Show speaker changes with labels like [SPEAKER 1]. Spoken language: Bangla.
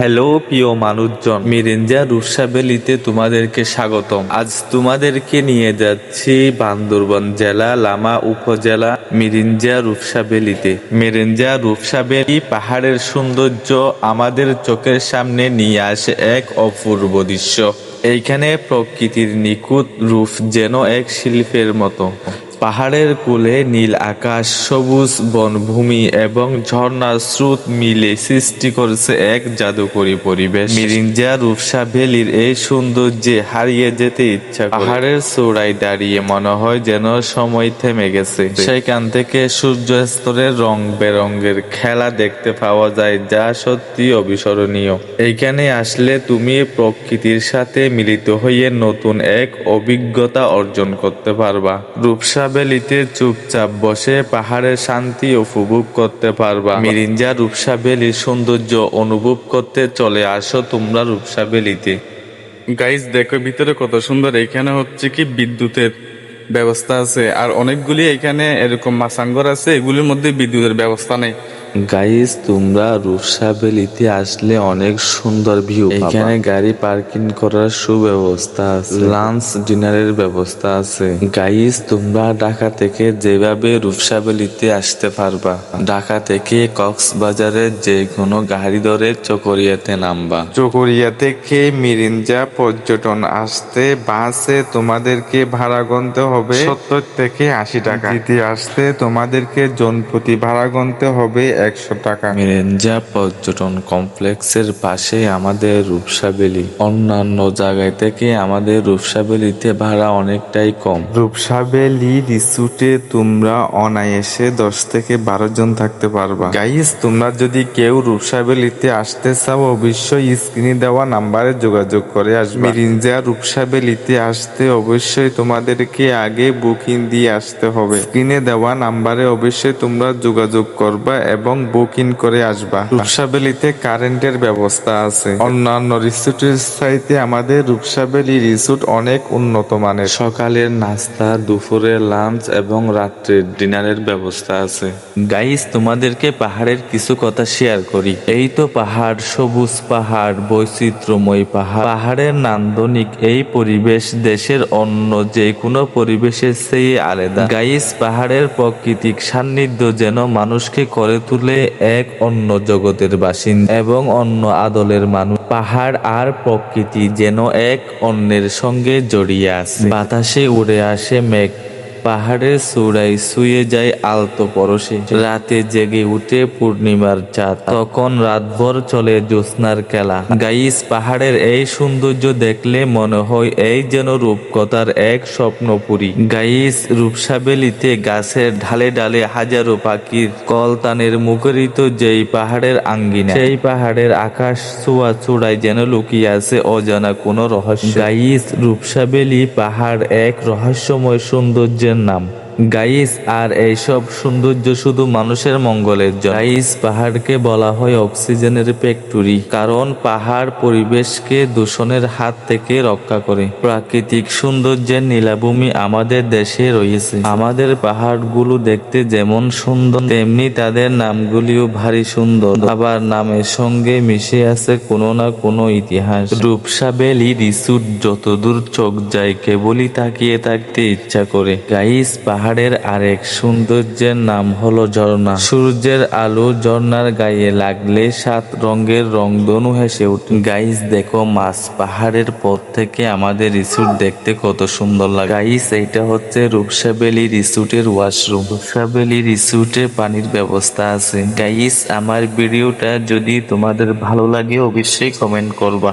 [SPEAKER 1] হ্যালো প্রিয় মানুষজন, মিরেঞ্জা রূপসাবেলিতে তোমাদেরকে স্বাগতম। আজ তোমাদেরকে নিয়ে যাচ্ছি বান্দরবান জেলা, লামা উপজেলা, মিরিঞ্জা রূপসাবেলিতে। মিরেঞ্জা রূপসাবেলি পাহাড়ের সৌন্দর্য আমাদের চোখের সামনে নিয়ে আসে এক অপূর্ব দৃশ্য। এইখানে প্রকৃতির নিখুঁত রূপ যেন এক শিল্পের মতো। পাহাড়ের কোলে নীল আকাশ, সবুজ বনভূমি এবং ঝর্ণার স্রোত মিলে সৃষ্টি করেছে এক জাদুকরী পরিবেশ। মিরিঞ্জা রূপসা ভ্যালির এই সৌন্দর্যে হারিয়ে যেতে ইচ্ছা পাহাড়ের চূড়ায় দাঁড়িয়ে মনে হয় যেন সময় থেমে গেছে। সেখান থেকে সূর্যাস্তরের রং বেরঙের খেলা দেখতে পাওয়া যায়, যা সত্যি অবিস্মরণীয়। এইখানে আসলে তুমি প্রকৃতির সাথে মিলিত হয়ে নতুন এক অভিজ্ঞতা অর্জন করতে পারবা। রূপসা ভ্যালিতে চুপচাপ বসে পাহাড়ের শান্তি উপভোগ করতে পারবা। মিরিঞ্জা রূপসা সৌন্দর্য অনুভব করতে চলে আসো তোমরা রূপসা
[SPEAKER 2] গাইজ, দেখো ভিতরে কত সুন্দর। এখানে হচ্ছে কি বিদ্যুতের ব্যবস্থা আছে। আর অনেকগুলি এখানে এরকম মাসাঙ্গর আছে। এগুলির মধ্যে বিদ্যুতের ব্যবস্থা নেই।
[SPEAKER 1] গাইস তোমরা রূপসা ভ্যালিতে আসলে অনেক সুন্দর ভিউ এখানে গাড়ি পার্কিং করার সুব্যবস্থা আছে। লাঞ্চ ডিনারের ব্যবস্থা আছে। গাইস তোমরা ঢাকা থেকে যেভাবে রূপসা ভ্যালিতে আসতে পারবা ঢাকা থেকে কক্সবাজারে যে কোনো গাড়ি ধরে চকরিয়াতে নামবা।
[SPEAKER 2] চকরিয়া থেকে মিরিঞ্জা পর্যটন আসতে বাসে তোমাদেরকে ভাড়া গুনতে হবে সত্তর থেকে আশি টাকা। আসতে তোমাদেরকে জনপ্রতি ভাড়া গুনতে হবে একশো টাকা।
[SPEAKER 1] মিরেঞ্জা পর্যটন কমপ্লেক্সের পাশে আমাদের রূপসাবেলি অন্যান্য জায়গায় থেকে আমাদের রূপসাবেলিতে ভাড়া অনেকটাই কম।
[SPEAKER 2] রূপসাবেলি রিসুটে তোমরা অনায়াসে দশ থেকে বারো জন থাকতে পারবা। গাইস তোমরা যদি কেউ রূপসাবেলিতে আসতে চাও, অবশ্যই স্ক্রিনে দেওয়া নাম্বারে যোগাযোগ করে আসবে। মিরিঞ্জা রূপসাবেলিতে আসতে অবশ্যই তোমাদেরকে আগে বুকিং দিয়ে আসতে হবে। স্ক্রিনে দেওয়া নাম্বারে অবশ্যই তোমরা যোগাযোগ করবা এবং বুকিং করে আসবা। রূপসাবেলিতে কারেন্টের ব্যবস্থা আছে। অন্যান্য রিসুটের চাইতে আমাদের রূপসাবেলি রিসুট অনেক উন্নত মানের।
[SPEAKER 1] সকালের নাস্তা দুপুরের লাঞ্চ এবং রাত্রের ডিনারের ব্যবস্থা আছে। গাইস, তোমাদেরকে পাহাড়ের কিছু কথা শেয়ার করি। এই তো পাহাড়, সবুজ পাহাড়, বৈচিত্র্যময় পাহাড়। পাহাড়ের নান্দনিক এই পরিবেশ দেশের অন্য যে কোনো পরিবেশের চেয়ে আলাদা। গাইস, পাহাড়ের প্রাকৃতিক সান্নিধ্য যেন মানুষকে করে তুলে এক অন্য জগতের বাসিন্দা এবং অন্য আদলের মানুষ পাহাড় আর প্রকৃতি যেন এক অন্যের সঙ্গে জড়িয়ে আছে। বাতাসে উড়ে আসে মেঘ। পাহাড়ের চূড়ায় শুয়ে যায় আলতো পরশে। রাতে জেগে উঠে পূর্ণিমার চাঁদ। তখন রাতভর চলে জ্যোৎস্নার খেলা। গাইস, পাহাড়ের এই সৌন্দর্য দেখলে মনে হয় এই যেন রূপকথার এক স্বপ্ন স্বপ্নপুরী। গাইস, রূপসাবেলিতে গাছের ঢালে ডালে হাজারো পাখির কলতানের মুখরিত যেই পাহাড়ের আঙ্গিনা। সেই পাহাড়ের আকাশ ছোঁয়া চূড়ায় যেন লুকিয়ে আছে অজানা কোনো রহস্য। গাইস, রূপসাবেলি পাহাড় এক রহস্যময় সৌন্দর্যের নাম। গাইস, আর এইসব সৌন্দর্য শুধু মানুষের মঙ্গলের জন্য। গাইস, পাহাড়কে বলা হয় অক্সিজেনের ফ্যাক্টরি, কারণ পাহাড় পরিবেশকে দূষণের হাত থেকে রক্ষা করে। প্রাকৃতিক সৌন্দর্যের নীলাভূমি আমাদের দেশে রয়েছে। আমাদের পাহাড়গুলো দেখতে যেমন সুন্দর, তেমনি তাদের নামগুলিও ভারী সুন্দর। আবার নামের সঙ্গে মিশে আছে কোনো না কোনো ইতিহাস। রূপসাবেলি রিসুট যতদূর চোখ যায় কেবলই তাকিয়ে থাকতে ইচ্ছা করে। গাইস পাহাড়ের আরেক সৌন্দর্যের নাম হলো ঝর্ণা। সূর্যের আলো ঝর্ণার গায়ে লাগলে সাত রঙের রং রংধনু হেসে উঠে গাইস দেখো মাছ পাহাড়ের পর থেকে আমাদের রিসুট দেখতে কত সুন্দর লাগে। গাইস এইটা হচ্ছে রূপসাবেলি রিসুটের ওয়াশরুম। রূপসাবেলি রিসুটে পানির ব্যবস্থা আছে। গাইস আমার ভিডিওটা যদি তোমাদের ভালো লাগে অবশ্যই কমেন্ট করবা।